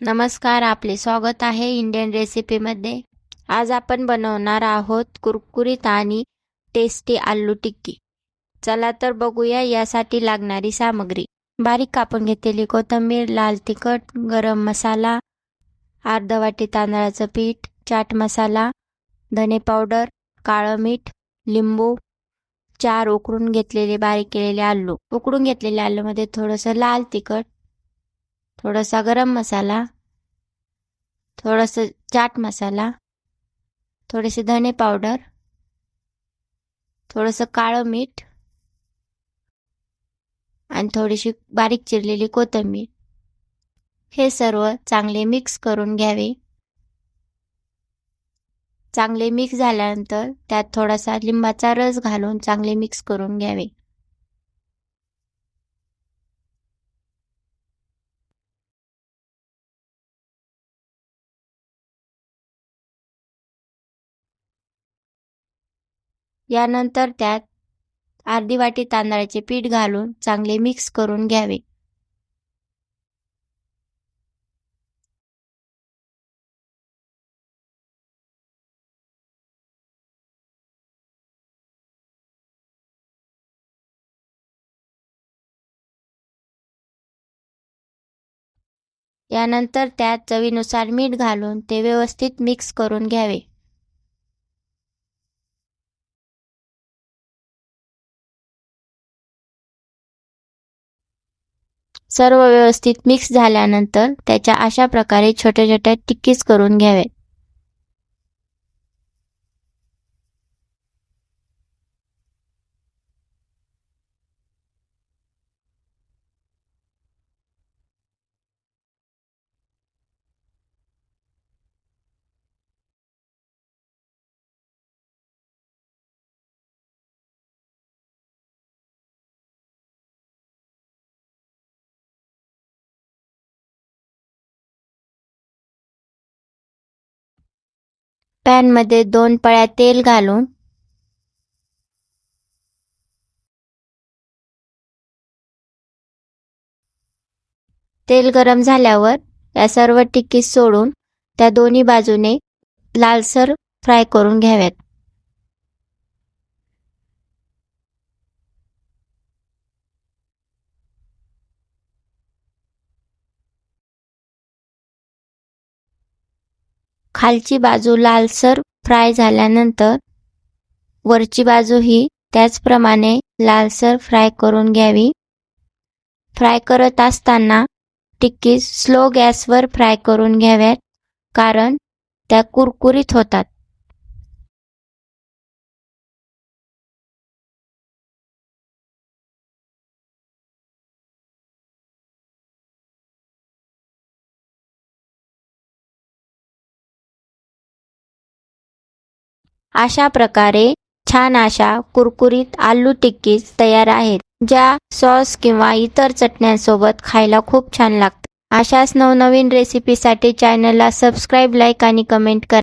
नमस्कार आपले स्वागत आहे इंडियन रेसिपीमध्ये आज आपण बनवणार आहोत कुरकुरीत आणि टेस्टी आलू टिक्की. चला तर बघूया यासाठी लागणारी सामग्री. बारीक कापून घेतलेली कोथिंबीर लाल तिखट गरम मसाला अर्धा वाटी तांदळाचं पीठ चाट मसाला धने पावडर काळं मीठ लिंबू चार उकडून घेतलेले बारीक केलेले आलू. उकडून घेतलेल्या आलूमध्ये थोडंसं लाल तिखट थोडासा गरम मसाला थोडंसं चाट मसाला थोडेसे धने पावडर थोडंसं काळं मीठ आणि थोडीशी बारीक चिरलेली कोथिंबीर. हे सर्व चांगले मिक्स करून घ्यावे. चांगले मिक्स झाल्यानंतर त्यात थोडासा लिंबाचा रस घालून चांगले मिक्स करून घ्यावे. यानंतर त्यात अर्धी वाटी तांदळाचे पीठ घालून चांगले मिक्स करून घ्यावे. यानंतर त्यात चवीनुसार मीठ घालून ते व्यवस्थित मिक्स करून घ्यावे. सर्व व्यवस्थित मिक्स झाल्यानंतर त्याच्या अशा प्रकारे छोट्या छोट्या टिक्कीज करून घ्याव्यात. पॅनमध्ये दोन पळ्या तेल घालून तेल गरम झाल्यावर या सर्व टिक्की सोडून त्या दोन्ही बाजूने लालसर फ्राय करून घ्याव्यात. खालची बाजू लालसर फ्राय झाल्यानंतर वरची बाजू ही त्याचप्रमाणे लालसर फ्राय करून घ्यावी. फ्राय करत असताना टिक्की स्लो गॅसवर फ्राय करून घ्याव्यात कारण त्या कुरकुरीत होतात. अशा प्रकारे छान अशा कुरकुरीत आलू टिक्कीज तयार आहेत ज्या सॉस किंवा इतर चटण्यांसोबत खायला खूप छान लागतात. अशाच नवनवीन रेसिपीसाठी चॅनलला सबस्क्राईब लाईक आणि कमेंट करा.